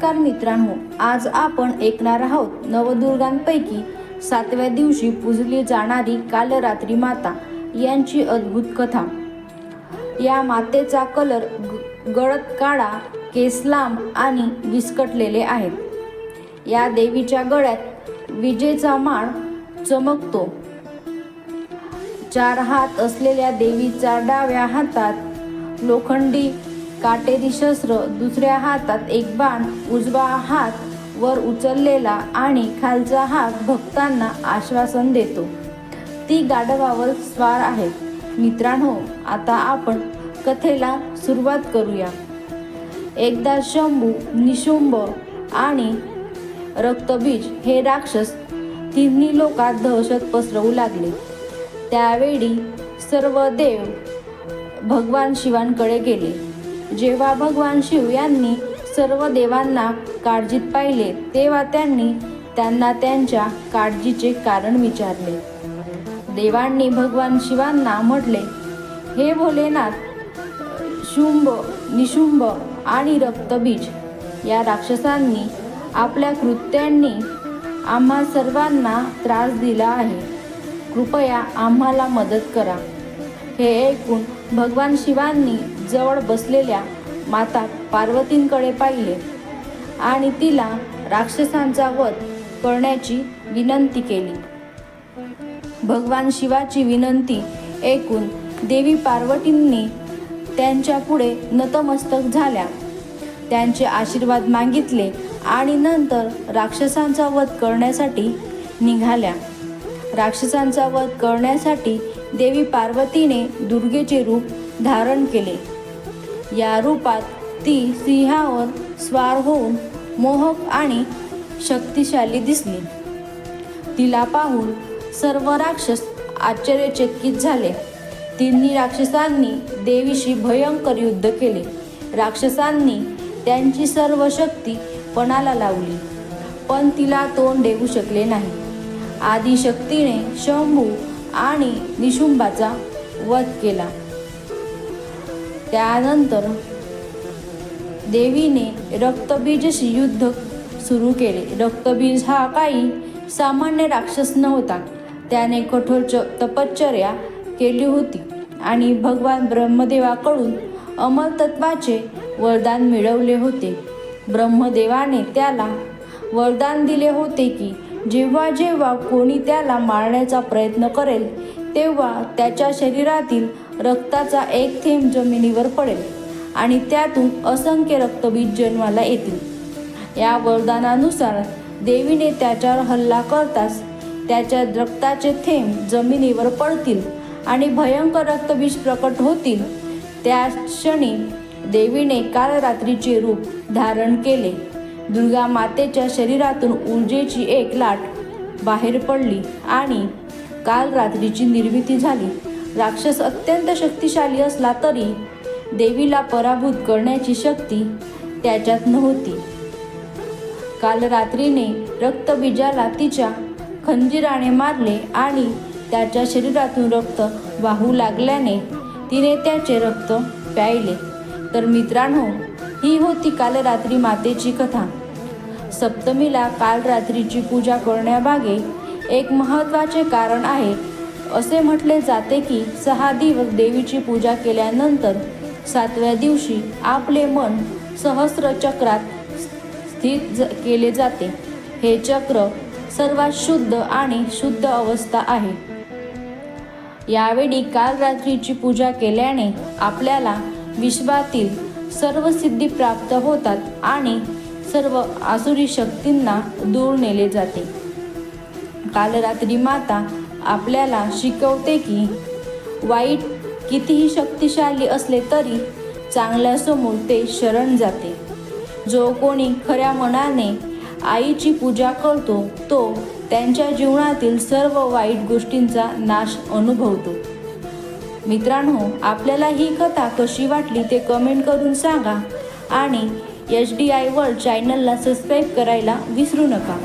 नमस्कार मित्रांनो आज आपण ऐकणार आहोत नवदुर्गांपैकी सातव्या दिवशी पूजली जाणारी कालरात्री माता यांची अद्भुत कथा. या मातेचा कलर ग- काळा केस लांब आणि विस्कटलेले आहेत. या देवीच्या गळ्यात विजेचा माळ चमकतो. चार हात असलेल्या देवीच्या डाव्या हातात लोखंडी काटेरी शस्त्र दुसऱ्या हातात एक बाण उजवा हात वर उचललेला आणि खालचा हात भक्तांना आश्वासन देतो. ती गाढवावर स्वार आहे. मित्रांनो आता आपण कथेला सुरुवात करूया. एकदा शंभू निशुंभ आणि रक्तबीज हे राक्षस तिन्ही लोकात दहशत पसरवू लागले. त्यावेळी सर्व देव भगवान शिवांकडे गेले. जेव्हा भगवान शिव यांनी सर्व देवांना काळजीत पाहिले तेव्हा त्यांनी त्यांना त्यांच्या काळजीचे कारण विचारले. देवांनी भगवान शिवांना म्हटले हे भोलेनाथ शुंभ निशुंभ आणि रक्तबीज या राक्षसांनी आपल्या कृत्यांनी आम्हा सर्वांना त्रास दिला आहे. कृपया आम्हाला मदत करा. हे ऐकून भगवान शिवांनी जवळ बसलेल्या माता पार्वतींकडे पाहिले आणि तिला राक्षसांचा वध करण्याची विनंती केली. भगवान शिवाची विनंती ऐकून देवी पार्वतींनी त्यांच्या पुढे नतमस्तक झाल्या. त्यांचे आशीर्वाद मागितले आणि नंतर राक्षसांचा वध करण्यासाठी निघाल्या. राक्षसांचा वध करण्यासाठी देवी पार्वतीने दुर्गेचे रूप धारण केले. या रूपात ती सिंहावर स्वार होऊन मोहक आणि शक्तिशाली दिसली. तिला पाहून सर्व राक्षस आश्चर्यचकित झाले. तिन्ही राक्षसांनी देवीशी भयंकर युद्ध केले. राक्षसांनी त्यांची सर्व शक्ती पणाला लावली पण तिला तोंड देऊ शकले नाही. आदिशक्तीने शंभू आणि निशुंबाचा वध केला. त्यानंतर देवीने रक्तबीजशी युद्ध सुरू केले. रक्तबीज हा काही सामान्य राक्षस नव्हता. त्याने कठोर च तपश्चर्या केली होती आणि भगवान ब्रह्मदेवाकडून अमरतत्वाचे वरदान मिळवले होते. ब्रह्मदेवाने त्याला वरदान दिले होते की जेव्हा जेव्हा कोणी त्याला मारण्याचा प्रयत्न करेल तेव्हा त्याच्या शरीरातील रक्ताचा एक थेंब जमिनीवर पडेल आणि त्यातून असंख्य रक्तबीज जन्माला येतील. या वरदानानुसार देवीने त्याच्यावर हल्ला करताच त्याच्या रक्ताचे थेंब जमिनीवर पडतील आणि भयंकर रक्तबीज प्रकट होतील. त्या क्षणी देवीने काल रात्रीचे रूप धारण केले. दुर्गा मातेच्या शरीरातून ऊर्जेची एक लाट बाहेर पडली आणि काल रात्रीची निर्मिती झाली. राक्षस अत्यंत शक्तिशाली असला तरी देवीला पराभूत करण्याची शक्ती त्याच्यात नव्हती. काल रात्रीने रक्तबीजाला तिच्या खंजिराने मारले आणि त्याच्या शरीरातून रक्त वाहू लागल्याने तिने त्याचे रक्त प्यायले. तर मित्रांनो ही होती काल रात्री मातेची कथा. सप्तमीला काल रात्रीची पूजा करण्यामागे एक महत्त्वाचे कारण आहे. असे म्हटले जाते की सहा दिवस देवीची पूजा केल्यानंतर सातव्या दिवशी आपले मन सहस्र चक्रात स्थित ज- केले जाते. हे चक्र सर्वात शुद्ध आणि शुद्ध अवस्था आहे. यावेळी काल रात्रीची पूजा केल्याने आपल्याला विश्वातील सर्व सिद्धी प्राप्त होतात आणि सर्व आसुरी शक्तींना दूर नेले जाते. काल रात्री माता आपल्याला शिकवते की वाईट कितीही शक्तिशाली असले तरी चांगल्यासमोर ते शरण जाते. जो कोणी खऱ्या मनाने आईची पूजा करतो तो त्यांच्या जीवनातील सर्व वाईट गोष्टींचा नाश अनुभवतो. मित्रांनो आपल्याला ही कथा कशी वाटली ते कमेंट करून सांगा आणि एच डी आय वर्ल्ड चॅनलला सबस्क्राईब करायला विसरू नका.